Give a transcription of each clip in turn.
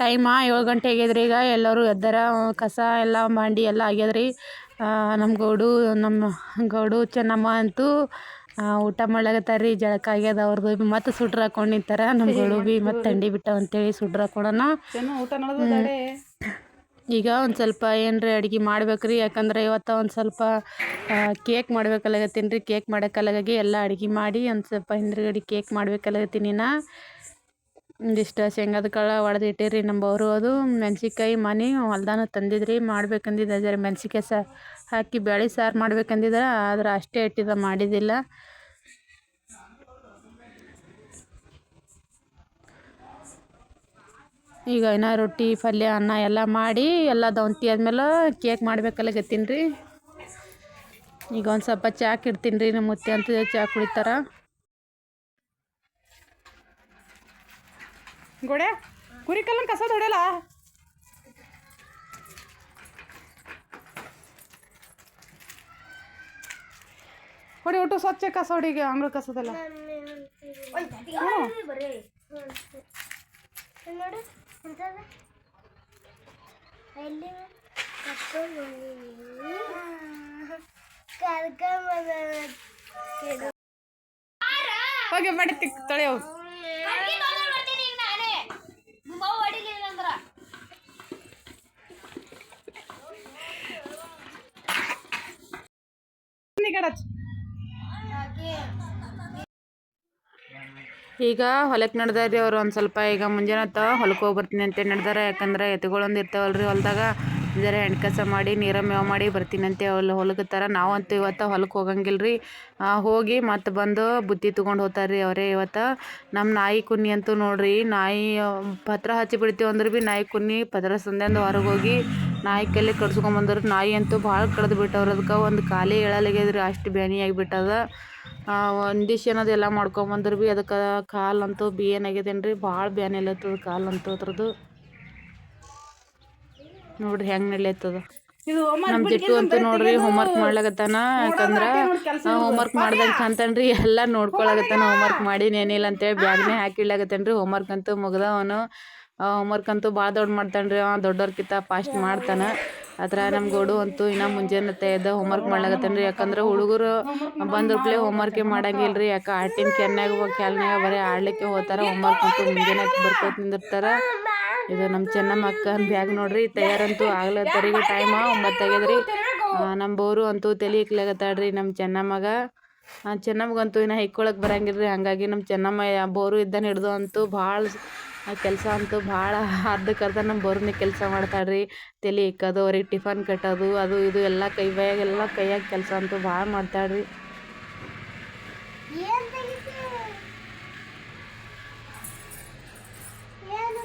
Time ಏಳು ಗಂಟೆ ಆಗ್ಯದ್ರಿ ಈಗ. ಎಲ್ಲರೂ ಎದ್ದಾರ ಕಸ ಎಲ್ಲ ಮಾಡಿ ಎಲ್ಲ ಆಗ್ಯದ್ರಿ. ನಮ್ಮ ಗೌಡು ನಮ್ಮ ಗೌಡು ಚೆನ್ನಮ್ಮ ಅಂತೂ ಊಟ ಮಾಡ್ಲಾಗತ್ತಾರ್ರಿ ಜಳಕ ಆಗ್ಯದ ಅವ್ರದ್ದು ಮತ್ತೆ ಸುಡ್ರ ಹಾಕೊಂಡು ನಿಂತಾರ. ನಮ್ಮ ಗೌಡು ಬಿ ಮತ್ತೆ ಥಂಡಿ ಬಿಟ್ಟಾವ ಅಂತೇಳಿ ಸುಡ್ರ ಹಾಕೋಣ ಈಗ ಒಂದು ಸ್ವಲ್ಪ ಏನ್ರಿ ಅಡ್ಗೆ ಮಾಡ್ಬೇಕ್ರಿ. ಯಾಕಂದ್ರೆ ಇವತ್ತು ಒಂದು ಸ್ವಲ್ಪ ಕೇಕ್ ಮಾಡ್ಬೇಕಲ್ಲಾಗತ್ತೀನಿ ರೀ ಕೇಕ್ ಮಾಡೋಕ್ಕಲ್ಲಾಗಿ ಎಲ್ಲ ಅಡ್ಗೆ ಮಾಡಿ ಒಂದು ಸ್ವಲ್ಪ ಹಿಂದ್ಗಡೆ ಕೇಕ್ ಮಾಡ್ಬೇಕಲ್ಲಾಗತ್ತೀನಿ ನಾ ಒಂದಿಷ್ಟು ಶೇಂಗಾದ ಕಾಳು ಒಡೆದು ಇಟ್ಟಿರಿ ನಮ್ಮವರು ಅದು ಮೆಣ್ಸಿನ್ಕಾಯಿ ಮನೆ ಹೊಲ್ದಾನ ತಂದಿದ್ರಿ, ಮಾಡ್ಬೇಕಂದಿದ್ದೆ. ಜರ ಮೆಣ್ಸಿನ್ಕಾಯಿ ಸಾ ಹಾಕಿ ಬೇಳೆ ಸಾರು ಮಾಡ್ಬೇಕಂದಿದ್ರೆ ಆದ್ರೆ ಅಷ್ಟೇ ಇಟ್ಟಿದ್ದ, ಮಾಡಿದ್ದಿಲ್ಲ. ಈಗ ಇನ್ನ ರೊಟ್ಟಿ, ಪಲ್ಯ, ಅನ್ನ ಎಲ್ಲ ಮಾಡಿ ಎಲ್ಲ ದವಂತಿ ಆದ್ಮೇಲೆ ಕೇಕ್ ಮಾಡ್ಬೇಕಲ್ಲಾಗತ್ತೀನಿ ರೀ ಈಗ ಒಂದು ಸ್ವಲ್ಪ ಚಾಕ್ ಇಡ್ತೀನಿ ರೀ ನಮ್ಮ ಮುತ್ತೆ ಅಂತ ಚಾ ಕುಡಿತಾರ. ಗೋಡೆ ಕುರಿ ಕಲ್ಲನ್ನು ಕಸ ಹೊಡೆಯಲ್ಲ? ಹೊಡಿ ಒಟ್ಟು ಸ್ವಚ್ಛ ಕಸ ಹೊಡಿಗೆ ಅಂಗಳ ಕಸದಲ್ಲ. ಹೋಗಿ ಮಾಡಿ ತಿಕ್ ಈಗ ಹೊಲಕ್ಕೆ ನಡ್ದಾರಿ ಅವ್ರು ಒಂದು ಸ್ವಲ್ಪ. ಈಗ ಮುಂಜಾನೆ ಹೊತ್ತು ಹೊಲಕ್ಕೆ ಹೋಗಿ ಬರ್ತೀನಿ ಅಂತ ನಡ್ದಾರ. ಯಾಕಂದ್ರೆ ಎತ್ತುಗಳೊಂದು ಇರ್ತಾವಲ್ರಿ ಹೊಲ್ದಾಗ. ಜರ ಹೆಣ್ಣು ಕಸ ಮಾಡಿ, ನೀರ ಮೇವು ಮಾಡಿ ಬರ್ತೀನಂತೆ ಅಂತ ಹೊಲಕ್ಕೆ ಹೊಲಕತ್ತಾರ ನಾವಂತೂ ಇವತ್ತು ಹೊಲಕ್ಕೆ ಹೋಗಂಗಿಲ್ಲ ರೀ ಹೋಗಿ ಮತ್ತೆ ಬಂದು ಬುತ್ತಿ ತೊಗೊಂಡು ಹೋಗ್ತಾರೆ ರೀ ಅವರೇ ಇವತ್ತು. ನಮ್ಮ ನಾಯಿ ಕುನ್ನಿ ಅಂತೂ ನೋಡ್ರಿ, ನಾಯಿ, ಪತ್ರ ಹಚ್ಚಿ ಬಿಡ್ತೀವಿ ಅಂದ್ರೆ ಭೀ ನಾಯಿ ಕುನ್ನಿ ಪತ್ರ ಸಂದೆಂದು ಹೊರಗೆ ಹೋಗಿ ನಾಯಿ ಕೈಲಿ ಕಡ್ಸ್ಕೊಂಬಂದ್ರೆ ನಾಯಿ ಅಂತೂ ಭಾಳ ಕಡ್ದು ಬಿಟ್ಟವ್ರು. ಅದಕ್ಕೆ ಒಂದು ಖಾಲಿ ಹೇಳಲಾಗ್ಯದ್ರಿ ಅಷ್ಟು ಬ್ಯಾನಿ ಆಗಿಬಿಟ್ಟದ. ಒಂದಿಷ್ಟು ಏನದು ಎಲ್ಲ ಮಾಡ್ಕೊಂಬಂದ್ರೆ ಭೀ ಅದಕ್ಕೆ ಕಾಲಂತೂ ಬಿ ಏನಾಗ್ಯದೇನು ರೀ ಭಾಳ ಬ್ಯಾನಿ ಎಲ್ಲತ್ತದ ಕಾಲಂತೂ ಅದ್ರದ್ದು. ನೋಡ್ರಿ ಹೆಂಗೆ ನಡ್ಲತ್ತದ ನಮ್ಮ ಜಿಟ್ಟು ಅಂತ ನೋಡ್ರಿ ಹೋಮ್ವರ್ಕ್ ಮಾಡ್ಲಾಗತ್ತಾನ ಯಾಕಂದ್ರೆ ಹೋಮ್ವರ್ಕ್ ಮಾಡ್ದಂಗೆ ಅಂತನ್ರಿ ಎಲ್ಲ ನೋಡ್ಕೊಳಗತ್ತಾನ ಹೋಮ್ವರ್ಕ್ ಮಾಡಿ ಏನಿಲ್ಲ ಅಂತೇಳಿ ಬ್ಯಾಗ್ನೇ ಹಾಕಿಡ್ಲಾಗತ್ತಾನ ರೀ ಹೋಮ್ವರ್ಕ್ ಅಂತೂ ಮುಗ್ದವನು. ಹೋಮ್ವರ್ಕ್ ಅಂತೂ ಭಾಳ ದೊಡ್ಡ ಮಾಡ್ತಾನೆ ರೀ. ದೊಡ್ಡವ್ರಕ್ಕಿಂತ ಫಾಸ್ಟ್ ಮಾಡ್ತಾನೆ. ಅದ್ರ ನಮ್ಮ ಗೋಡು ಅಂತೂ ಇನ್ನ ಮುಂಜಾನೆ ಎದ್ದು ಹೋಮ್ವರ್ಕ್ ಮಾಡ್ಲಾಗತ್ತಾನ ರೀ. ಯಾಕಂದ್ರೆ ಹುಡುಗರು ಬಂದ್ರಪ್ಲೆ ಹೋಮ್ವರ್ಕೇ ಮಾಡಂಗಿಲ್ಲ ರೀ ಯಾಕೆ ಆಟಿನ ಕೆನ್ಯಾಗ ಕ್ಯಾಲ್ನಾಗ ಬರೀ ಆಡ್ಲಿಕ್ಕೆ ಹೋಗ್ತಾರ ಹೋಮ್ವರ್ಕ್ ಅಂತೂ ಮುಂಜಾನೆ ಬರ್ಕೋತ ನಿಂದಿರ್ತಾರೆ. ಇದು ನಮ್ಮ ಚೆನ್ನಮ್ಮ ಅಕ್ಕನ ಬ್ಯಾಗ್ ನೋಡ್ರಿ. ತಯಾರಂತೂ ಆಗ್ಲತ್ತಾರ ಟೈಮ ಒಂಬತ್ತು ಆಗ್ಯದ್ರಿ ನಮ್ಮ ಬೋರು ಅಂತೂ ತಲೆ ಇಕ್ಲಾಗತ್ತಾಳ್ರಿ ನಮ್ಮ ಚೆನ್ನಮ್ಮಗ. ಆ ಚೆನ್ನಮ್ಮಗಂತೂ ಇನ್ನು ಹಿಕ್ಕೊಳಕ್ಕೆ ಬರಂಗಿಲ್ಲ ರೀ ಹಾಗಾಗಿ ನಮ್ಮ ಚೆನ್ನಮ್ಮ ಬೋರು ಇದ್ದಾನೆ ಹಿಡ್ದು ಅಂತೂ ಭಾಳ ಕೆಲಸ ಅಂತೂ ಭಾಳ ಅರ್ಧಕ್ಕೆ ಅರ್ಧ ನಮ್ಮ ಬೋರ್ನೇ ಕೆಲಸ ಮಾಡ್ತಾಳೆ ರೀ ತಲೆ ಇಕ್ಕೋದು ಅವ್ರಿಗೆ ಟಿಫನ್ ಕಟ್ಟೋದು, ಅದು ಇದು ಎಲ್ಲ ಕೈ ಬಾಯಾಗೆಲ್ಲ ಕೈಯಾಗ ಕೆಲಸ ಅಂತೂ ಭಾಳ ಮಾಡ್ತಾಳ್ರಿ. ಏನ್ ತೆಗಿತಿ ಏನು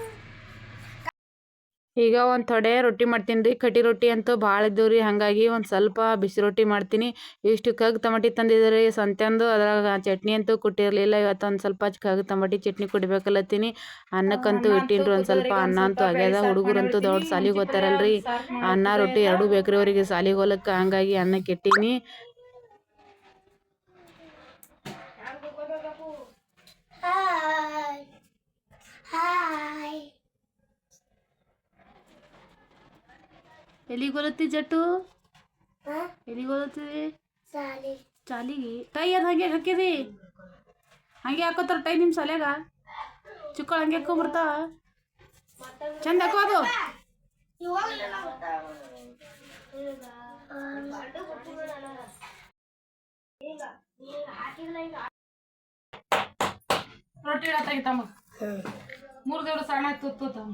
ಈಗ ಒಂದು ತೊಡೆ ರೊಟ್ಟಿ ಮಾಡ್ತೀನಿ ರೀ. ಕಟ್ಟಿ ರೊಟ್ಟಿ ಅಂತೂ ಭಾಳ ಇದ್ದವು ರೀ. ಹಾಗಾಗಿ ಒಂದು ಸ್ವಲ್ಪ ಬಿಸಿ ರೊಟ್ಟಿ ಮಾಡ್ತೀನಿ. ಇಷ್ಟು ಕಗ್ ತಮಟಿ ತಂದಿದ್ದಾರೆ ಸಂತೆಂದು ಅದ್ರಾಗ ಚಟ್ನಿ ಅಂತೂ ಕೊಟ್ಟಿರಲಿಲ್ಲ. ಇವತ್ತು ಒಂದು ಸ್ವಲ್ಪ ಕಗ್ ತಮಟಿ ಚಟ್ನಿ ಕುಡಿಬೇಕಲ್ಲತ್ತೀನಿ. ಅನ್ನಕ್ಕಂತೂ ಇಟ್ಟಿನ್ರಿ. ಒಂದು ಸ್ವಲ್ಪ ಅನ್ನ ಅಂತೂ ಆಗ್ಯದ. ಹುಡುಗರಂತೂ ದೊಡ್ಡ ಸಾಲಿಗೆ ಹೋಗ್ತಾರಲ್ರಿ. ಅನ್ನ ರೊಟ್ಟಿ ಎರಡೂ ಬೇಕ್ರಿ ಅವರಿಗೆ ಸಾಲಿಗೆ ಹೋಲಕ್ಕೆ ಹಂಗಾಗಿ ಅನ್ನಕ್ಕೆ ಇಟ್ಟೀನಿ. ಎಲ್ಲಿಗೆ ಬರುತ್ತೆ ಜಟ್ಟು? ಎಲ್ಲಿಗೆ ಸಾಲಿ ಚಾಲಿಗೆ ಟೈ ಅದು ಹಂಗೆ ಹಾಕಿದಿ? ಹಂಗೆ ಹಾಕೋತಾರ ಟೈ ನಿಮ್ಮ ಸಾಲ್ಯಾಗ ಚಿಕ್ಕಳು ಹಂಗೆ ಹಾಕೊಂಬರ್ತಾವ ಚಂದ ಹಾಕೋದು? ರೊಟ್ಟಿ ತಮ್ಮ ಮೂರು ದೇವ್ರ ಸಣ್ಣ ತುತ್ತು ತಮ್ಮ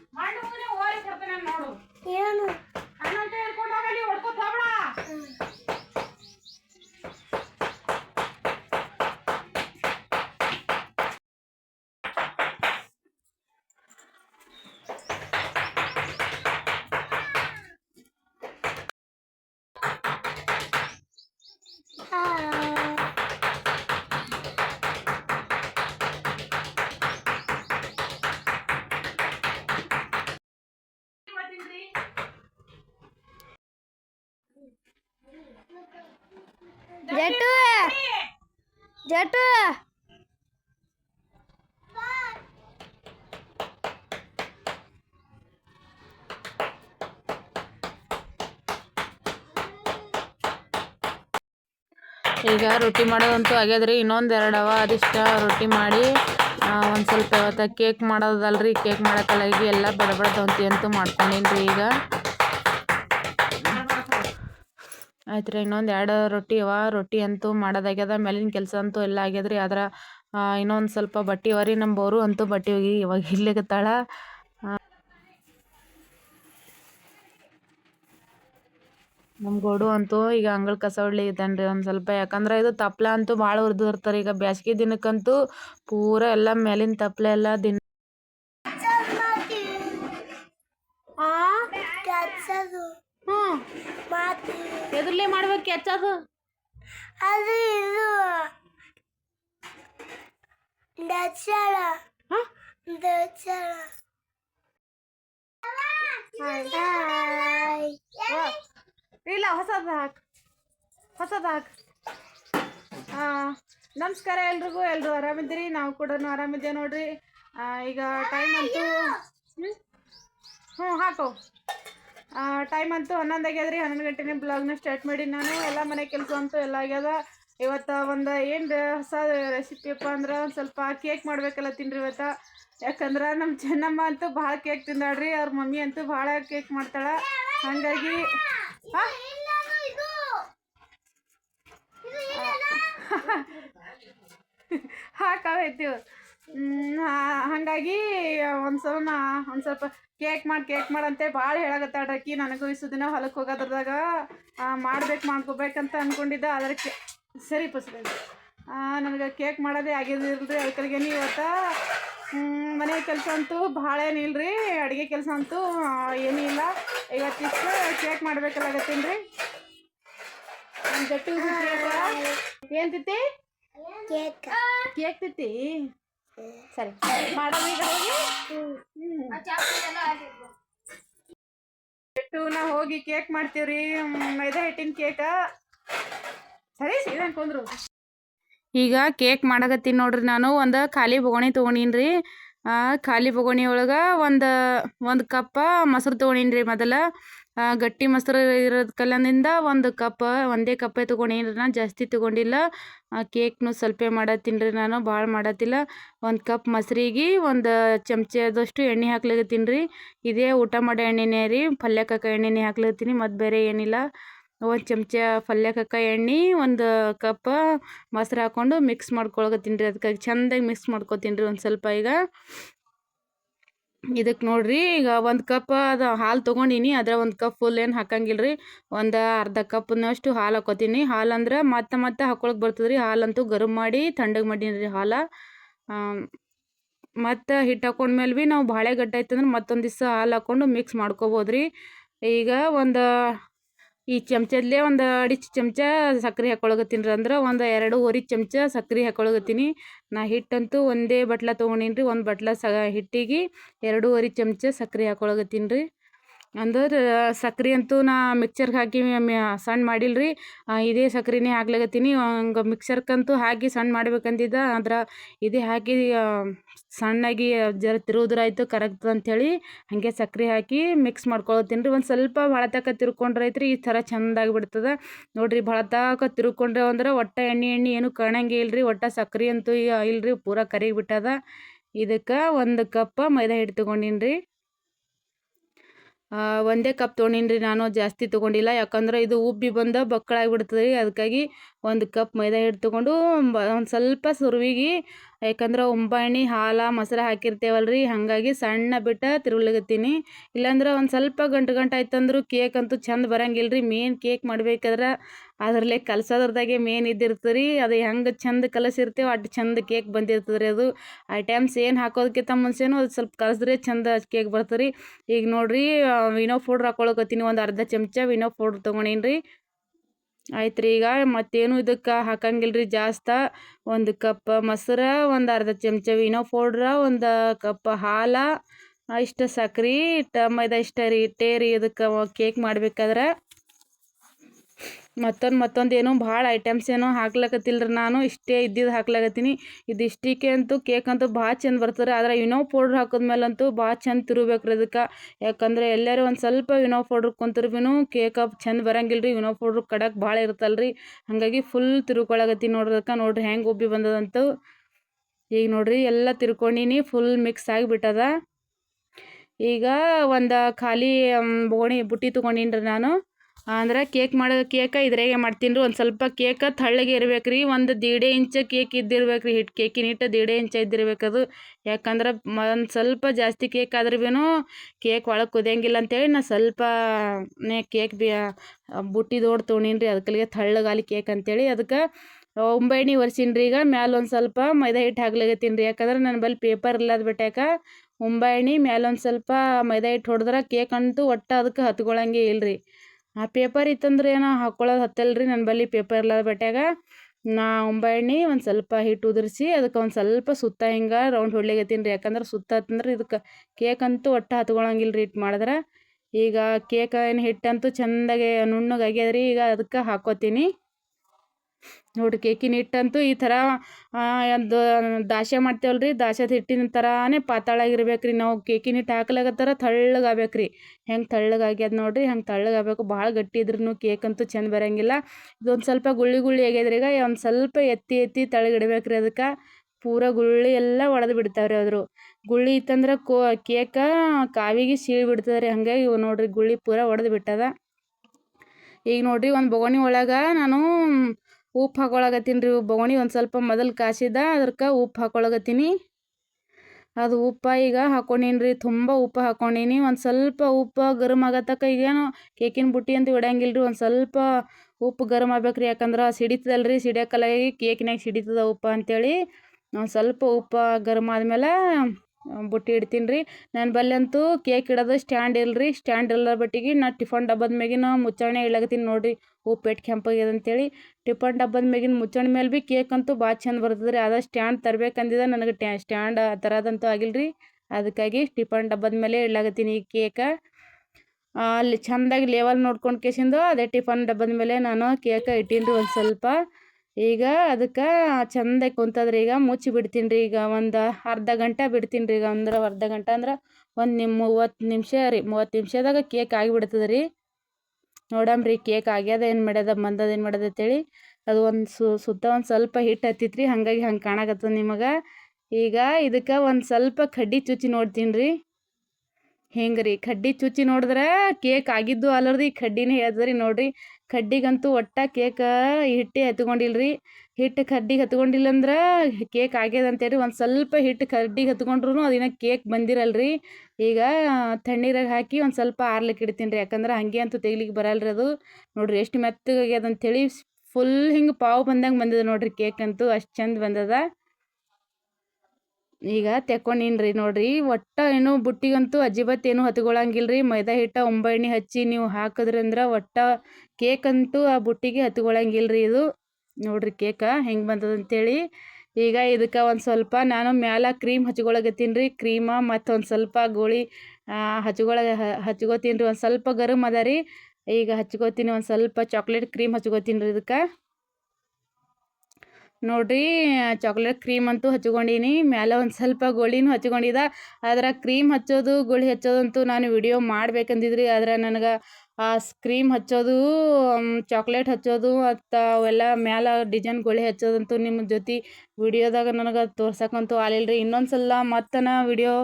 ಜಟು ಜಟು ಈಗ ರೊಟ್ಟಿ ಮಾಡೋದಂತೂ ಆಗ್ಯದ್ರಿ ಇನ್ನೊಂದು ಎರಡು ಅದಿಷ್ಟ ರೊಟ್ಟಿ ಮಾಡಿ ಒಂದು ಸ್ವಲ್ಪ ಇವತ್ತು ಕೇಕ್ ಮಾಡೋದಲ್ರಿ ಕೇಕ್ ಮಾಡೋಕಲ್ಲಾಗಿ ಎಲ್ಲ ಬಡ ಬಡ ತೊಂತಿ ಅಂತೂ ಮಾಡ್ಕೊಂಡೀನಿ ಈಗ. ಆಯ್ತು ರೀ ಇನ್ನೊಂದು ಎರಡು ರೊಟ್ಟಿ ಅವ, ರೊಟ್ಟಿ ಅಂತೂ ಮಾಡೋದಾಗ್ಯದ ಮೇಲಿನ ಕೆಲಸ ಅಂತೂ ಎಲ್ಲ ಆಗ್ಯದ್ರಿ, ಆದ್ರೆ ಇನ್ನೊಂದು ಸ್ವಲ್ಪ ಬಟ್ಟೆ ಅವರಿ ರೀ ನಮ್ಮ ಬೋರು ಅಂತೂ ಬಟ್ಟೆ ಹೋಗಿ ಇವಾಗ ಇರ್ಲಿಕತ್ತಾಳ ನಮ್ಮ ಗೋಡು ಅಂತೂ ಈಗ ಅಂಗಳ ಕಸ ಹೊಡ್ಲಿ ರೀ ಒಂದು ಸ್ವಲ್ಪ, ಯಾಕಂದ್ರೆ ಇದು ತಪ್ಲ ಅಂತೂ ಭಾಳ ಉರ್ದಿರ್ತಾರೆ ಈಗ ಬ್ಯಾಸ್ಗೆ ದಿನಕ್ಕಂತೂ ಪೂರ ಎಲ್ಲ ಮೇಲಿನ ತಪ್ಲೆ ಎಲ್ಲ ದಿನ ಕೆಚ್ಚದು ಹ್ಞೂ ಮಾತು ಎದುರ್ಲೆ ಮಾಡ್ಬೇಕು ಕೆಚ್ಚದು. ಅದು ಇದು. ದಚ್ಚಳ ಹಾಯ್ ಇಲ್ಲ ಹೊಸದ ಹಾಕ್. ಹೊಸದ ಹಾಕ್. ಹಾಂ ನಮಸ್ಕಾರ ಎಲ್ರಿಗೂ. ಎಲ್ಲರೂ ಆರಾಮಿದ್ದೀರಿ? ನಾವು ಕೂಡ ಆರಾಮಿದ್ದೇವೆ ನೋಡ್ರಿ. ಈಗ ಟೈಮ್ ಅಂತೂ ಹ್ಞೂ ಹಾಕು. ಟೈಮ್ ಅಂತೂ ಹನ್ನೊಂದು ಆಗ್ಯದ್ರಿ, ಹನ್ನೊಂದು ಗಂಟೆನೇ ಬ್ಲಾಗ್ನ ಸ್ಟಾರ್ಟ್ ಮಾಡಿ ನಾನು, ಎಲ್ಲ ಮನೆ ಕೆಲಸ ಅಂತೂ ಎಲ್ಲ ಆಗ್ಯದ. ಇವತ್ತು ಒಂದು ಏನು ಹೊಸ ರೆಸಿಪಿಯಪ್ಪ ಅಂದ್ರೆ ಒಂದು ಸ್ವಲ್ಪ ಕೇಕ್ ಮಾಡಬೇಕಲ್ಲ ತಿನ್ರಿ ಇವತ್ತು. ಯಾಕಂದ್ರೆ ನಮ್ಮ ಚೆನ್ನಮ್ಮ ಅಂತೂ ಭಾಳ ಕೇಕ್ ತಿಂದಾಳ್ರಿ, ಅವ್ರ ಮಮ್ಮಿ ಅಂತೂ ಭಾಳ ಕೇಕ್ ಮಾಡ್ತಾಳೆ. ಹಾಗಾಗಿ, ಹಾಂ? ಹಾಕಾವೈತೀವಿ ಹಾಗಾಗಿ ಒಂದು ಸ್ವಲ್ಪ ಒಂದು ಸ್ವಲ್ಪ ಕೇಕ್ ಮಾಡಿ ಕೇಕ್ ಮಾಡಂತೆ. ಭಾಳ ಹೇಳಾಗತ್ತ ಅಡಕಿ ನನಗೂ ಇಷ್ಟು ದಿನ ಹೊಲಕ್ಕೆ ಹೋಗೋದ್ರದಾಗ ಮಾಡ್ಬೇಕು ಮಾಡ್ಕೋಬೇಕಂತ ಅಂದ್ಕೊಂಡಿದ್ದೆ ಅದಕ್ಕೆ ಸರಿ ಪಸ್ರಿ ನನಗೆ ಕೇಕ್ ಮಾಡೋದೇ ಆಗಿದಿಲ್ರಿ ಅದಕ್ಕೆ ಇವತ್ತು. ಮನೆ ಕೆಲಸ ಅಂತೂ ಭಾಳ ಏನಿಲ್ರಿ ಅಡುಗೆ ಕೆಲಸ ಅಂತೂ ಏನೂ ಇಲ್ಲ. ಇವತ್ತಿಷ್ಟು ಕೇಕ್ ಮಾಡ್ಬೇಕಲ್ಲಾಗತ್ತೀನಿ ರೀ ಏನು ತಿತ್ತಿ? ಕೇಕ್. ಕೇಕ್ ತಿತ್ತಿ? ಸರಿ ಮಾಡಮ್ ಈಗ ಹೋಗಿ? ನಾ ಹೋಗಿ ಕೇಕ್ ಮಾಡ್ತೀವ್ರಿ? ರೀ ಮೈದಾ ಹಿಟ್ಟಿನ ಕೇಕ. ಸರಿ ಸೀದಾ ಅನ್ಕೊಂಡ್ರು ಈಗ ಕೇಕ್ ಮಾಡಕತ್ತೀನಿ ನೋಡ್ರಿ ನಾನು. ಒಂದು ಖಾಲಿ ಬೊಗಣಿ ತೊಗೊಂಡೀನಿ ರೀ ಖಾಲಿ ಬೊಗಣಿ ಒಳಗೆ ಒಂದು ಒಂದು ಕಪ್ಪ ಮೊಸರು ತೊಗೊಂಡೀನಿ ರೀ ಮೊದಲ. ಗಟ್ಟಿ ಮೊಸರು ಇರೋದ್ ಕಲ್ಲನಿಂದ ಒಂದು ಕಪ್ ಒಂದೇ ಕಪ್ಪೇ ತೊಗೊಂಡೀನಿ ರೀ ನಾನು ಜಾಸ್ತಿ ತೊಗೊಂಡಿಲ್ಲ. ಕೇಕ್ನು ಸ್ವಲ್ಪ ಮಾಡತ್ತೀನಿ ರೀ ನಾನು ಭಾಳ ಮಾಡತ್ತಿಲ್ಲ ಒಂದು ಕಪ್ ಮೊಸರಿಗೆ ಒಂದು ಚಮಚದಷ್ಟು ಎಣ್ಣೆ ಹಾಕ್ಲಾಗತ್ತೀನಿ ರೀ ಇದೇ ಊಟ ಮಾಡೋ ಎಣ್ಣೆನೇ ರೀ, ಪಲ್ಯಕ್ಕೆ ಎಣ್ಣೆನೇ ಹಾಕ್ಲಿಕತ್ತೀನಿ, ಮತ್ತು ಬೇರೆ ಏನಿಲ್ಲ. ಒಂದು ಚಮಚ ಪಲ್ಯಕ್ಕೆ ಎಣ್ಣೆ, ಒಂದು ಕಪ್ ಮೊಸರು ಹಾಕ್ಕೊಂಡು ಮಿಕ್ಸ್ ಮಾಡ್ಕೊಳಕತ್ತೀನಿ ರೀ, ಅದಕ್ಕಾಗಿ ಚೆಂದಾಗಿ ಮಿಕ್ಸ್ ಮಾಡ್ಕೊತೀನಿ ರೀ ಒಂದು ಸ್ವಲ್ಪ ಈಗ. ಇದಕ್ಕೆ ನೋಡ್ರಿ, ಈಗ ಒಂದು ಕಪ್ ಅದು ಹಾಲು ತೊಗೊಂಡೀನಿ, ಅದ್ರ ಒಂದು ಕಪ್ ಫುಲ್ ಏನು ಹಾಕಂಗಿಲ್ಲ ರೀ ಒಂದು ಅರ್ಧ ಕಪ್ನಷ್ಟು ಹಾಲು ಹಾಕೋತೀನಿ. ಹಾಲು ಅಂದ್ರೆ ಮತ್ತೆ ಮತ್ತೆ ಹಾಕೊಳಕ್ಕೆ ಬರ್ತದೆ ರೀ ಹಾಲಂತೂ ಗರಮ್ ಮಾಡಿ ತಣ್ಣಗೆ ಮಾಡೀನಿ ರೀ ಹಾಲು ಮತ್ತು ಹಿಟ್ಟು ಹಾಕೊಂಡ್ಮೇಲೆ ಭೀ ನಾವು ಬಾಳೆ ಗಡ್ಡೆ ಆಯ್ತಂದ್ರೆ ಮತ್ತೊಂದು ದಿವಸ ಹಾಲು ಹಾಕ್ಕೊಂಡು ಮಿಕ್ಸ್ ಮಾಡ್ಕೊಬೋದು ರೀ ಈಗ ಒಂದು ಈ ಚಮಚದಲ್ಲೇ ಒಂದು ಅಡಿಚ್ ಚಮಚ ಸಕ್ಕರೆ ಹಾಕೊಳಗತ್ತೀನಿ ರೀ ಅಂದ್ರೆ ಒಂದು ಎರಡೂವರೆ ಚಮಚ ಸಕ್ಕರೆ ಹಾಕೊಳಗತ್ತೀನಿ. ನಾ ಹಿಟ್ಟಂತೂ ಒಂದೇ ಬಟ್ಲ ತೊಗೊಂಡೀನಿ ರೀ ಒಂದು ಬಟ್ಲ ಸ, ಹಿಟ್ಟಿಗೆ ಎರಡೂವರೆ ಚಮಚ ಸಕ್ಕರೆ ಹಾಕೊಳಗತ್ತೀನಿ ರೀ. ಅಂದ್ರೆ ಸಕ್ರೆ ಅಂತೂ ನಾ ಮಿಕ್ಸರ್ಗೆ ಹಾಕಿ ಸಣ್ಣ ಮಾಡಿಲ್ಲ ರೀ ಇದೇ ಸಕ್ರೆನೇ ಹಾಕ್ಲಕತ್ತೀನಿ ಹಂಗೆ ಮಿಕ್ಸರ್ಕಂತೂ ಹಾಕಿ ಸಣ್ಣ ಮಾಡ್ಬೇಕಂದಿದ್ದ. ಆದ್ರೆ ಇದೇ ಹಾಕಿ ಸಣ್ಣಾಗಿ ಜರ ತಿರುವುದ್ರಾಯ್ತು ಕರಗ್ತದೆ ಅಂಥೇಳಿ ಹಾಗೆ ಸಕ್ರೆ ಹಾಕಿ ಮಿಕ್ಸ್ ಮಾಡ್ಕೊಳತ್ತೀನಿ ರೀ. ಒಂದು ಸ್ವಲ್ಪ ಭಾಳ ತಕ ತಿರ್ಕೊಂಡ್ರೆ ಐತ್ರಿ ಈ ಥರ ಚೆಂದಾಗಿ ಬಿಡ್ತದೆ ನೋಡ್ರಿ ಭಾಳ ತಕ ತಿರ್ಕೊಂಡ್ರೆ ಅಂದ್ರೆ ಒಟ್ಟು ಎಣ್ಣೆ ಎಣ್ಣೆ ಏನು ಕಾಣಂಗೆ ಇಲ್ರಿ. ಒಟ್ಟು ಸಕ್ರೆ ಅಂತೂ ಇಲ್ರಿ. ಪೂರ ಕರಿಗಿಬಿಟ್ಟದ ಇದಕ್ಕೆ ಒಂದು ಕಪ್ ಮೈದಾ ಹಿಟ್ಟು ತೊಗೊಂಡೀನಿ ರೀ ಒಂದೇ ಕಪ್ ತೊಗೊಂಡಿನ್ರಿ, ನಾನು ಜಾಸ್ತಿ ತೊಗೊಂಡಿಲ್ಲ. ಯಾಕಂದ್ರೆ ಇದು ಉಬ್ಬಿ ಬಂದ ಬಕ್ಕಳಾಗಿಬಿಡ್ತದೆ ರೀ, ಅದಕ್ಕಾಗಿ ಒಂದು ಕಪ್ ಮೈದಾ ಹಿಟ್ಟು ತೊಗೊಂಡು ಒಂದು ಸ್ವಲ್ಪ ಸುರುವಿಗೆ, ಯಾಕಂದ್ರೆ ಉಂಬಾಣಿ ಹಾಲು, ಮೊಸರು ಹಾಕಿರ್ತೇವಲ್ಲ ರೀ ಹಾಗಾಗಿ ಸಣ್ಣ ಬಿಟ್ಟ ತಿರುಗ್ಲಿಗತ್ತೀನಿ ಇಲ್ಲಾಂದ್ರೆ ಒಂದು ಸ್ವಲ್ಪ ಗಂಟು ಗಂಟು ಆಯ್ತಂದ್ರೂ ಕೇಕ್ ಅಂತೂ ಚಂದ ಬರಂಗಿಲ್ಲ ರೀ ಮೇನ್ ಕೇಕ್ ಮಾಡ್ಬೇಕಾದ್ರೆ ಅದರಲ್ಲೇ ಕಲ್ಸೋದ್ರದಾಗೆ ಮೇನ್ ಇದ್ದಿರ್ತದೆ ರೀ, ಅದು ಹೆಂಗೆ ಚಂದ ಕಲಸಿರ್ತೇವೆ ಅಷ್ಟು ಚಂದ ಕೇಕ್ ಬಂದಿರ್ತದೆ ರೀ ಅದು. ಐಟಮ್ಸ್ ಏನು ಹಾಕೋದಕ್ಕಿಂತ ಮುಂಚೆನೂ ಅದು ಸ್ವಲ್ಪ ಕಲಸಿದ್ರೆ ಚಂದ ಕೇಕ್ ಬರ್ತದೆ ರೀ. ಈಗ ನೋಡಿರಿ ವಿನೋ ಪೌಡ್ರ್ ಹಾಕೊಳಕತ್ತೀನಿ, ಒಂದು ಅರ್ಧ ಚಮಚ ವಿನೋ ಪೌಡ್ರ್ ತೊಗೊಂಡೇನು ರೀ. ಆಯ್ತು ರೀ ಈಗ ಮತ್ತೇನು ಇದಕ್ಕೆ ಹಾಕಂಗಿಲ್ಲ ರೀ ಜಾಸ್ತಿ. ಒಂದು ಕಪ್ ಮೊಸರು, ಒಂದು ಅರ್ಧ ಚಮಚ ವಿನೋ ಪೌಡ್ರ ಒಂದು ಕಪ್ ಹಾಲು, ಇಷ್ಟು ಸಕ್ರೆ ಟಮ್ ಮೈದಾ ಇಷ್ಟ ರೀ, ಇಟ್ಟೇ ರೀ ಇದಕ್ಕೆ ಕೇಕ್ ಮಾಡ್ಬೇಕಾದ್ರೆ. ಮತ್ತೊಂದು ಮತ್ತೊಂದು ಏನೋ ಭಾಳ ಐಟಮ್ಸ್ ಏನೋ ಹಾಕ್ಲಕತ್ತಿಲ್ಲ ರೀ ನಾನು. ಇಷ್ಟೇ ಇದ್ದಿದ್ದು ಹಾಕ್ಲಕತ್ತೀನಿ. ಇದಿಷ್ಟಕ್ಕೆ ಅಂತೂ ಕೇಕ್ ಅಂತೂ ಭಾಳ ಚಂದ ಬರ್ತದೆ. ಆದ್ರೆ ಇನೋ ಪೌಡ್ರ್ ಹಾಕಿದ್ಮೇಲಂತೂ ಭಾಳ ಚಂದ ತಿರುಬೇಕು ರೀ ಅದಕ್ಕೆ ಯಾಕಂದ್ರೆ ಎಲ್ಲರೂ ಒಂದು ಸ್ವಲ್ಪ ಯುನೋ ಪೌಡ್ರ್ ಕುಂತ್ರು ಭೀ ಕೇಕ್ ಚಂದ ಬರಂಗಿಲ್ಲ ರೀ ಯುನೋ ಪೌಡ್ರ್ ಕಡಕ್ಕೆ ಭಾಳ ಇರುತ್ತಲ್ಲ ರೀ ಹಾಗಾಗಿ ಫುಲ್ ತಿರ್ಕೊಳಕತ್ತೀನಿ ನೋಡ್ರಿ ಅದಕ್ಕೆ ನೋಡ್ರಿ ಹೆಂಗೆ ಉಬ್ಬಿ ಬಂದದಂತೂ. ಈಗ ನೋಡ್ರಿ ಎಲ್ಲ ತಿರ್ಕೊಂಡಿನಿ. ಫುಲ್ ಮಿಕ್ಸ್ ಆಗಿಬಿಟ್ಟದ ಈಗ ಒಂದು ಖಾಲಿ ಬೋಣಿ ಬುಟ್ಟಿ ತೊಗೊಂಡಿನ್ರಿ ನಾನು. ಅಂದ್ರೆ ಕೇಕ್ ಮಾಡೋ, ಕೇಕ ಇದ್ರಾಗೆ ಮಾಡ್ತೀನಿ ರೀ. ಒಂದು ಸ್ವಲ್ಪ ಕೇಕ ತಳ್ಳಗೆ ಇರ್ಬೇಕು ರೀ ಒಂದು ದೀಡೆ ಇಂಚ ಕೇಕ್ ಇದ್ದಿರ್ಬೇಕು ರೀ ಹಿಟ್ಟು ಕೇಕಿನ ಹಿಟ್ಟು ದೀಡೆ ಇಂಚ ಇದ್ದಿರ್ಬೇಕು ಅದು. ಯಾಕಂದ್ರೆ ಒಂದು ಸ್ವಲ್ಪ ಜಾಸ್ತಿ ಕೇಕ್ ಆದ್ರೆ ಭೀ ಕೇಕ್ ಒಳಗೆ ಕುದಿಯಂಗಿಲ್ಲ ಅಂತೇಳಿ ನಾ ಸ್ವಲ್ಪ ನೇ ಕೇಕ್ ಬಿ ಬುಟ್ಟಿ ದೊಡ್ಡ ತೊಗೊಂಡೀನಿ ರೀ. ಅದಕ್ಕಲ್ಲಿಗೆ ತಳ್ಳಗಾಲಿ ಕೇಕ್ ಅಂತೇಳಿ ಅದಕ್ಕೆ ಒಂಬೈಣಿ ಒರ್ಸೀನಿ ರೀ ಈಗ. ಮ್ಯಾಲ ಒಂದು ಸ್ವಲ್ಪ ಮೈದಾ ಹಿಟ್ಟು ಹಾಕ್ಲಾಗತ್ತೀನಿ ರೀ. ಯಾಕಂದ್ರೆ ನನ್ನ ಬಳಿ ಪೇಪರ್ ಇಲ್ಲದ ಬಿಟ್ಟಾಕ ಒಂಬೈನಿ ಮ್ಯಾಲೊಂದು ಸ್ವಲ್ಪ ಮೈದಾ ಹಿಟ್ಟು ಹೊಡೆದ್ರೆ ಕೇಕ್ ಅಂತೂ ಒಟ್ಟು ಅದಕ್ಕೆ ಹತ್ಕೊಳಂಗೆ ಇಲ್ಲ ರೀ ಆ ಪೇಪರ್ ಇತ್ತಂದ್ರೆ ಏನೋ ಹಾಕ್ಕೊಳ್ಳೋದು ಹತ್ತಲ್ಲ ರೀ ನನ್ನ ಬಳಿ ಪೇಪರ್ ಇಲ್ಲದ ಬಟ್ಯಾಗ ನಾ ಒಂಬೈನಿ ಒಂದು ಸ್ವಲ್ಪ ಹಿಟ್ಟು ಉದುರಿಸಿ ಅದಕ್ಕೆ ಒಂದು ಸ್ವಲ್ಪ ಸುತ್ತ ಹಿಂಗೆ ರೌಂಡ್ ಹೊಡ್ಲಿಗತ್ತೀನಿ ರೀ. ಯಾಕಂದ್ರೆ ಸುತ್ತ ಹತ್ತಂದ್ರೆ ಇದಕ್ಕೆ ಕೇಕ್ ಅಂತೂ ಒಟ್ಟು ಹತ್ಕೊಳಂಗಿಲ್ಲ ರೀ ಹಿಟ್ಟು ಮಾಡಿದ್ರೆ. ಈಗ ಕೇಕ್ ಏನು ಹಿಟ್ಟಂತೂ ಚೆಂದಾಗೆ ನುಣ್ಣಗೆ ಆಗ್ಯದ ರೀ ಈಗ ಅದಕ್ಕೆ ಹಾಕ್ಕೋತೀನಿ ನೋಡಿರಿ ಕೇಕಿನ ಹಿಟ್ಟಂತೂ ಈ ಥರ ಒಂದು ದಾಸೆ ಮಾಡ್ತೇವಲ್ಲ ರೀ ದಾಸದ ಹಿಟ್ಟಿನ ಥರನೇ ಪಾತಾಳಾಗಿರ್ಬೇಕು ರೀ ನಾವು ಕೇಕಿನ ಹಿಟ್ಟು ಹಾಕ್ಲಾಗತ್ತಾರ ತಳ್ಳಗಾಗಬೇಕು ರೀ ಹೆಂಗೆ ತಳ್ಳಗಾಗ್ಯದ ನೋಡಿರಿ, ಹೆಂಗೆ ತಳ್ಳಗಾಗಬೇಕು. ಭಾಳ ಗಟ್ಟಿ ಇದ್ರೂ ಕೇಕ್ ಅಂತೂ ಚೆಂದ ಬರೋಂಗಿಲ್ಲ. ಇದೊಂದು ಸ್ವಲ್ಪ ಗುಳ್ಳಿ ಗುಳ್ಳಿ ಆಗ್ಯದ್ರಿ. ಈಗ ಒಂದು ಸ್ವಲ್ಪ ಎತ್ತಿ ಎತ್ತಿ ತಳಗಿಡ್ಬೇಕು ರೀ ಅದಕ್ಕೆ. ಪೂರ ಗುಳ್ಳಿ ಎಲ್ಲ ಒಡೆದು ಬಿಡ್ತಾವ್ರಿ ಅದ್ರು. ಗುಳ್ಳಿ ಇತ್ತಂದ್ರೆ ಕೋ, ಕೇಕ ಕಾವಿಗೆ ಸೀಳಿ ಬಿಡ್ತದೆ ರೀ ಹಂಗಾಗಿ ನೋಡ್ರಿ ಗುಳ್ಳಿ ಪೂರ ಒಡೆದು ಬಿಟ್ಟದ. ಈಗ ನೋಡಿರಿ ಒಂದು ಬೊಗಣಿ ಒಳಗೆ ನಾನು ಉಪ್ಪು ಹಾಕೊಳಕತ್ತೀನಿ ರೀ ಬೊಗಣಿ ಒಂದು ಸ್ವಲ್ಪ ಮೊದಲು ಕಾಸಿದ ಅದಕ್ಕೆ ಉಪ್ಪು ಹಾಕೊಳಕತ್ತೀನಿ. ಅದು ಉಪ್ಪು ಈಗ ಹಾಕೊಂಡೀನಿ ರೀ, ತುಂಬ ಉಪ್ಪು ಹಾಕೊಂಡೀನಿ, ಒಂದು ಸ್ವಲ್ಪ ಉಪ್ಪು ಗರಮ್ ಆಗತ್ತಕ್ಕ, ಈಗೇನು ಕೇಕಿನ ಬುಟ್ಟಿ ಅಂತ ಇಡಂಗಿಲ್ಲ ರೀ ಒಂದು ಸ್ವಲ್ಪ ಉಪ್ಪು ಗರಮ್ ಆಗ್ಬೇಕು ರೀ ಯಾಕಂದ್ರೆ ಸಿಡಿತದಲ್ಲ ರೀ ಸಿಡಿಯೋಕಲಾಗಿ ಕೇಕಿನಾಗ ಸಿಡಿತದ ಉಪ್ಪು ಅಂತೇಳಿ, ಒಂದು ಸ್ವಲ್ಪ ಉಪ್ಪು ಗರಮ್ ಆದ್ಮೇಲೆ ಬುಟ್ಟಿ ಇಡ್ತೀನಿ ರೀ ನಾನು ಬಲ್ಲಂತೂ ಕೇಕ್ ಇಡೋದು ಸ್ಟ್ಯಾಂಡ್ ಇಲ್ಲ ರೀ ಸ್ಟ್ಯಾಂಡ್ ಇಲ್ಲ ಬಟ್ಟಿಗೆ ನಾ ಟಿಫನ್ ಡಬ್ಬದ ಮ್ಯಾಗಿನ ಮುಚ್ಚಣೆ ಇಡ್ಲಾಕತ್ತೀನಿ ನೋಡಿರಿ. ಉಪ್ಪು ಪೇಟ್ ಕೆಂಪಾಗ್ಯದ ಅಂತೇಳಿ. ಟಿಫನ್ ಡಬ್ಬದ ಮ್ಯಾಗಿನ ಮುಚ್ಚಣೆ ಮೇಲೆ ಬಿ ಕೇಕ್ ಅಂತೂ ಭಾಳ ಚಂದ ಬರ್ತದೆ ರೀ ಅದ ಸ್ಟ್ಯಾಂಡ್ ತರಬೇಕಂದಿದೆ ನನಗೆ ಟ್ಯಾ ಸ್ಟ್ಯಾಂಡ್ ಥರದಂತೂ ಆಗಿಲ್ಲ ರೀ ಅದಕ್ಕಾಗಿ ಟಿಫನ್ ಡಬ್ಬದ ಮೇಲೆ ಇಳಗತೀನಿ ಈ ಕೇಕ. ಅಲ್ಲಿ ಚೆಂದಾಗಿ ಲೇವಲ್ ನೋಡ್ಕೊಂಡು ಕೇಸಿಂದು ಅದೇ ಟಿಫನ್ ಡಬ್ಬದ ಮೇಲೆ ನಾನು ಕೇಕ ಇಟ್ಟೀನಿ ರೀ ಒಂದು ಸ್ವಲ್ಪ. ಈಗ ಅದಕ್ಕೆ ಚಂದ ಕುಂತದ್ರಿ. ಈಗ ಮುಚ್ಚಿ ಬಿಡ್ತೀನಿ ರೀ ಈಗ ಒಂದು ಅರ್ಧ ಗಂಟೆ ಬಿಡ್ತೀನಿ ರೀ ಈಗ ಅಂದ್ರೆ ಅರ್ಧ ಗಂಟೆ ಅಂದ್ರೆ ಒಂದು ನಿಮ್ಮ ಮೂವತ್ತು ನಿಮಿಷ ರೀ. ಮೂವತ್ತು ನಿಮಿಷದಾಗ ಕೇಕ್ ಆಗಿಬಿಡ್ತದೆ ರೀ ನೋಡಮ್ರಿ, ಕೇಕ್ ಆಗ್ಯದ ಏನು ಮಾಡ್ಯದ, ಬಂದದ ಏನು ಮಾಡ್ಯದ ಅಂತೇಳಿ. ಅದು ಒಂದು ಸು, ಸುತ್ತ ಒಂದು ಸ್ವಲ್ಪ ಹಿಟ್ಟು ಹತ್ತಿತ್ತು ರೀ ಹಾಗಾಗಿ ಹಂಗೆ ಕಾಣಕತ್ತದ ನಿಮಗೆ. ಈಗ ಇದಕ್ಕೆ ಒಂದು ಸ್ವಲ್ಪ ಕಡ್ಡಿ ಚುಚ್ಚಿ ನೋಡ್ತೀನಿ ರೀ ಹಿಂಗೆ ರೀ ಕಡ್ಡಿ ಚುಚ್ಚಿ ನೋಡಿದ್ರೆ ಕೇಕ್ ಆಗಿದ್ದು ಅಲ್ಲರ್ದು ಈ ಕಡ್ಡಿನೇ ಹೇಳ್ದ್ರಿ ನೋಡಿರಿ. ಕಡ್ಡಿಗಂತೂ ಒಟ್ಟ ಕೇಕ ಹಿಟ್ಟೆ ಹತ್ಕೊಂಡಿಲ್ರಿ. ಹಿಟ್ಟು ಕಡ್ಡಿಗೆ ಹತ್ಕೊಂಡಿಲ್ಲ ಅಂದ್ರೆ ಕೇಕ್ ಆಗ್ಯದ ಅಂತೇಳಿ ಒಂದು ಸ್ವಲ್ಪ ಹಿಟ್ಟು ಕಡ್ಡಿಗೆ ಹತ್ಕೊಂಡ್ರು ಅದಿನ ಕೇಕ್ ಬಂದಿರಲ್ರಿ. ಈಗ ತಣ್ಣೀರಾಗ ಹಾಕಿ ಒಂದು ಸ್ವಲ್ಪ ಆರ್ಲಿಕ್ಕೆ ಇಡ್ತೀನಿ ರೀ ಯಾಕಂದ್ರೆ ಹಾಗೆ ಅಂತೂ ತೆಗಿಲಿಕ್ಕೆ ಬರಲ್ಲ ರೀ ಅದು. ನೋಡಿರಿ ಎಷ್ಟು ಮೆತ್ತಗಾಗ್ಯದ ಅಂತೇಳಿ ಫುಲ್ ಹಿಂಗೆ ಪಾವು ಬಂದಂಗೆ ಬಂದದ ನೋಡಿರಿ ಕೇಕ್ ಅಂತೂ. ಅಷ್ಟು ಚಂದ ಬಂದದ. ಈಗ ತೆಕ್ಕೊಂಡಿನ್ರಿ ನೋಡಿರಿ, ಒಟ್ಟ ಏನು ಬುಟ್ಟಿಗಂತೂ ಅಜಿಬತ್ ಏನು ಹತ್ಕೊಳಂಗಿಲ್ರಿ. ಮೈದಾ ಹಿಟ್ಟ ಒಂಬೈಣಿ ಹಚ್ಚಿ ನೀವು ಹಾಕಿದ್ರಂದ್ರೆ ಒಟ್ಟ ಅಂತೂ ಆ ಬುಟ್ಟಿಗೆ ಹತ್ಕೊಳಂಗಿಲ್ರಿ ಇದು. ನೋಡ್ರಿ ಕೇಕ ಹೆಂಗೆ ಬಂದದ ಅಂತೇಳಿ ಈಗ ಇದಕ್ಕೆ ಒಂದು ಸ್ವಲ್ಪ ನಾನು ಮ್ಯಾಲ ಕ್ರೀಮ್ ಹಚ್ಕೊಳಕತ್ತೀನಿ ರೀ ಕ್ರೀಮ ಮತ್ತು ಒಂದು ಸ್ವಲ್ಪ ಗೋಳಿ ಹಚ್ಕೊಳ ಹಚ್ಕೋತೀನಿ ರೀ ಒಂದು ಸ್ವಲ್ಪ ಗರಮ್ ಅದ ರೀ ಈಗ ಹಚ್ಕೋತೀನಿ ಒಂದು ಸ್ವಲ್ಪ ಚಾಕ್ಲೇಟ್ ಕ್ರೀಮ್ ಹಚ್ಕೋತೀನಿ ರೀ ಇದಕ್ಕೆ. ನೋಡ್ರಿ ಚಾಕ್ಲೇಟ್ ಕ್ರೀಮ್ ಅಂತೂ ಹಚ್ಕೊಂಡೀನಿ ಮೇಲೆ ಒಂದು ಸ್ವಲ್ಪ ಗುಳಿನೂ ಹಚ್ಕೊಂಡಿದ್ದ ಆದ್ರೆ ಕ್ರೀಮ್ ಹಚ್ಚೋದು, ಗೋಳಿ ಹಚ್ಚೋದಂತೂ ನಾನು ವಿಡಿಯೋ ಮಾಡ್ಬೇಕಂದಿದ್ರಿ. ಆದ್ರೆ ನನಗೆ ಆ ಕ್ರೀಮ್ ಹಚ್ಚೋದು ಚಾಕ್ಲೇಟ್ ಹಚ್ಚೋದು ಮತ್ತು ಅವೆಲ್ಲ ಮ್ಯಾಲೆ ಡಿಸೈನ್ ಗೋಳಿ ಹಚ್ಚೋದಂತೂ ನಿಮ್ಮ ಜೊತೆ. ವಿಡಿಯೋದಾಗ ನನಗೆ ತೋರ್ಸಕ್ಕಂತೂ ಆಲಿಲ್ಲ ರೀ ಇನ್ನೊಂದು ಸಲ ಮತ್ತೆ ನಾ ವಿಡಿಯೋ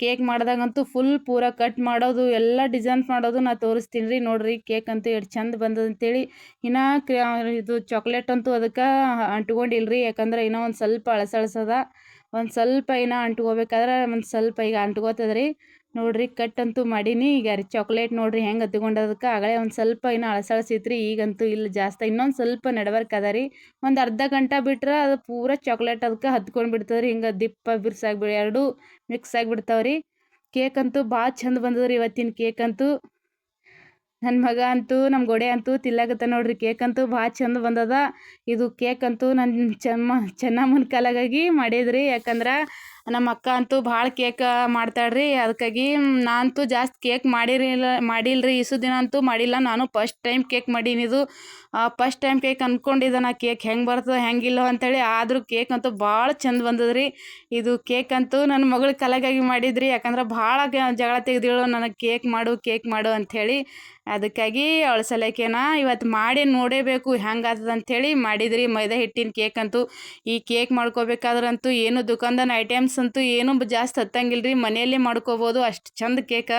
ಕೇಕ್ ಮಾಡಿದಾಗಂತೂ ಫುಲ್ ಪೂರ ಕಟ್ ಮಾಡೋದು, ಎಲ್ಲ ಡಿಸೈನ್ಸ್ ಮಾಡೋದು ನಾ ತೋರಿಸ್ತೀನಿ ರೀ ನೋಡಿರಿ, ಕೇಕ್ ಅಂತೂ ಎಷ್ಟು ಚಂದ ಬಂದದ ಅಂತೇಳಿ. ಇನ್ನು ಇದು ಚಾಕ್ಲೇಟ್ ಅಂತೂ ಅದಕ್ಕೆ ಅಂಟ್ಕೊಂಡಿಲ್ಲ ರೀ ಯಾಕಂದ್ರೆ ಇನ್ನೂ ಒಂದು ಸ್ವಲ್ಪ ಅಳಸಳಸದ, ಒಂದು ಸ್ವಲ್ಪ ಏನೋ ಅಂಟ್ಕೋಬೇಕಾದ್ರೆ ಒಂದು ಸ್ವಲ್ಪ ಈಗ ಅಂಟ್ಕೋತದ ರೀ ನೋಡಿರಿ ಕಟ್ ಅಂತೂ ಮಾಡೀನಿ. ಈಗ ರೀ ಚಾಕ್ಲೇಟ್ ನೋಡ್ರಿ ಹೆಂಗೆ ಹತ್ಕೊಂಡದಕ್ಕೆ ಆಗಲೇ ಒಂದು ಸ್ವಲ್ಪ ಇನ್ನು ಅಳಸಳಿಸಿತ್ರಿ. ಈಗಂತೂ ಇಲ್ಲಿ ಜಾಸ್ತಿ. ಇನ್ನೊಂದು ಸ್ವಲ್ಪ ನಡವರ್ಕ್ ಅದ ರೀ. ಒಂದು ಅರ್ಧ ಗಂಟೆ ಬಿಟ್ರೆ ಅದು ಪೂರ ಚಾಕ್ಲೇಟ್ ಅದಕ್ಕೆ ಹತ್ಕೊಂಡು ಬಿಡ್ತದೆ ರೀ. ಹಿಂಗೆ ದಿಪ್ಪ ಬಿರ್ಸಾಗಿ ಎರಡು ಮಿಕ್ಸ್ ಆಗಿಬಿಡ್ತಾವೆ ರೀ. ಕೇಕ್ ಅಂತೂ ಭಾಳ ಚಂದ ಬಂದದ್ರಿ ಇವತ್ತಿನ ಕೇಕ್ ಅಂತೂ. ನನ್ನ ಮಗ ಅಂತೂ ನಮ್ಮ ಗೋಡೆ ಅಂತೂ ತಿಲ್ಲಕತ್ತ ನೋಡ್ರಿ. ಕೇಕ್ ಅಂತೂ ಭಾಳ ಚಂದ ಬಂದದ. ಇದು ಕೇಕ್ ಅಂತೂ ನನ್ನ ಚೆಮ್ಮ ಚೆನ್ನಮ್ಮನ ಕಾಲಾಗಾಗಿ ಮಾಡಿದ್ರಿ. ಯಾಕಂದ್ರೆ ನಮ್ಮ ಅಕ್ಕ ಅಂತೂ ಭಾಳ ಕೇಕ್ ಮಾಡ್ತಾಳ್ರಿ. ಅದಕ್ಕಾಗಿ ನಾನಂತೂ ಜಾಸ್ತಿ ಕೇಕ್ ಮಾಡಿರಲಿಲ್ಲ ಮಾಡಿಲ್ಲ ರೀ ಇಸು ದಿನ ಅಂತೂ ಮಾಡಿಲ್ಲ. ನಾನು ಫಸ್ಟ್ ಟೈಮ್ ಕೇಕ್ ಮಾಡೀನಿ ಇದು. ಫಸ್ಟ್ ಟೈಮ್ ಕೇಕ್ ಅಂದ್ಕೊಂಡಿದ್ದೆ ನಾ, ಕೇಕ್ ಹೆಂಗೆ ಬರ್ತದೆ ಹೆಂಗಿಲ್ಲ ಅಂತೇಳಿ. ಆದರೂ ಕೇಕ್ ಅಂತೂ ಭಾಳ ಚಂದ ಬಂದದ್ರಿ. ಇದು ಕೇಕ್ ಅಂತೂ ನನ್ನ ಮಗಳ ಕಲೆಗಾಗಿ ಮಾಡಿದ್ರಿ. ಯಾಕಂದ್ರೆ ಭಾಳ ಜಗಳ ತೆಗೆದಿಳು. ನನಗೆ ಕೇಕ್ ಮಾಡು ಕೇಕ್ ಮಾಡು ಅಂಥೇಳಿ ಅದಕ್ಕಾಗಿ ಅವಳ ಸಲಕೇನ ಇವತ್ತು ಮಾಡಿ ನೋಡೇಬೇಕು ಆಗ್ತದೆ ಅಂಥೇಳಿ ಮಾಡಿದ್ರಿ ಮೈದಾ ಹಿಟ್ಟಿನ ಕೇಕ್ ಅಂತೂ. ಈ ಕೇಕ್ ಮಾಡ್ಕೋಬೇಕಾದ್ರಂತೂ ಏನು ದುಕಾನ್ದಾನ ಐಟಮ್ಸ್ ಅಂತೂ ಏನೂ ಜಾಸ್ತಿ ಹತ್ತಂಗಿಲ್ಲ ರೀ ಮನೆಯಲ್ಲೇ ಮಾಡ್ಕೋಬೋದು ಅಷ್ಟು ಚಂದ ಕೇಕ